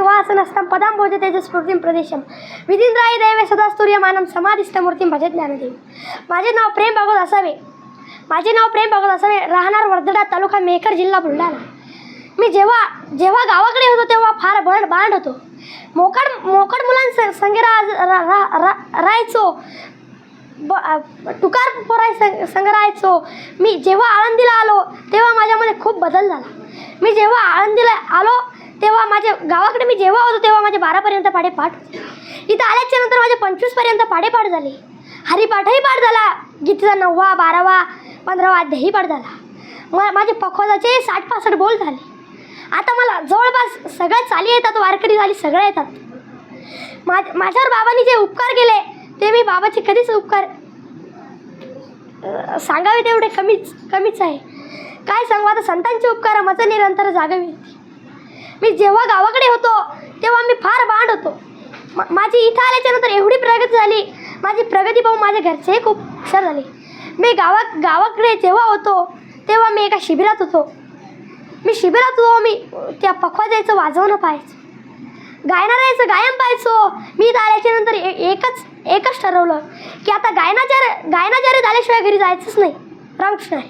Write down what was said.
वासनस्थं असतं पदां भोजते स्फूर्तिं प्रदेशम विधिंद्राय दैवे सदा स्तूर्यमानं समाधिस्थ मूर्तीं भजत ज्ञानदेवी माझे नाव प्रेम भागवत असावे माझे नाव प्रेम भागवत असावे राहणार वर्धडा तालुका मेकर जिल्हा बुलढाणा मी जेव्हा जेव्हा गावाकडे होतो तेव्हा फार बंड बांड होतो मोकड मोकड मुलांस संगे राज रा, रा, रा, राहायचो ब तुकार टुकार पोराय संग संग राहायचो मी जेव्हा आळंदीला आलो तेव्हा माझ्यामध्ये खूप बदल झाला मी जेव्हा आळंदीला आलो तेव्हा माझ्या गावाकडे मी जेव्हा होतो तेव्हा माझे बारापर्यंत पाढेपाठ इथं आल्याच्यानंतर माझे पंचवीसपर्यंत पाढेपाठ झाले. हरिपाठही पाठ झाला. गीतेचा नववा बारावा पंधरावा अध्यायही पाठ झाला. म माझे पखवाजाचे साठ पासष्ट बोल झाले. आता मला जवळपास सगळ्या चाली येतात वारकरी झाली सगळ्या येतात. मा माझ्यावर बाबांनी जे उपकार केले ते मी बाबाचे कधीच उपकार सांगावे तेवढे कमीच कमीच आहे. काय सांगू आता संतांचे उपकार मचं निरंतर जागावी मी जेव्हा गावाकडे होतो तेव्हा मी फार बांड होतो. मा- माझी इथं आल्याच्यानंतर एवढी प्रगती झाली. माझी प्रगती पाहून माझ्या घरचेही खूप हुशार झाले. मी गावा गावाकडे जेव्हा होतो तेव्हा मी एका शिबिरात होतो. मी शिबिरात होतो मी त्या पखवाजायचं वाजवणं पाहायचं. गायनारायचं गायन पाहायचो. मी इथं आल्याच्यानंतर ए एकच एकच ठरवलं की आता गायनाचार गायनाचार्य झाल्याशिवाय घरी जायचंच नाही. रामकृष्ण आहे.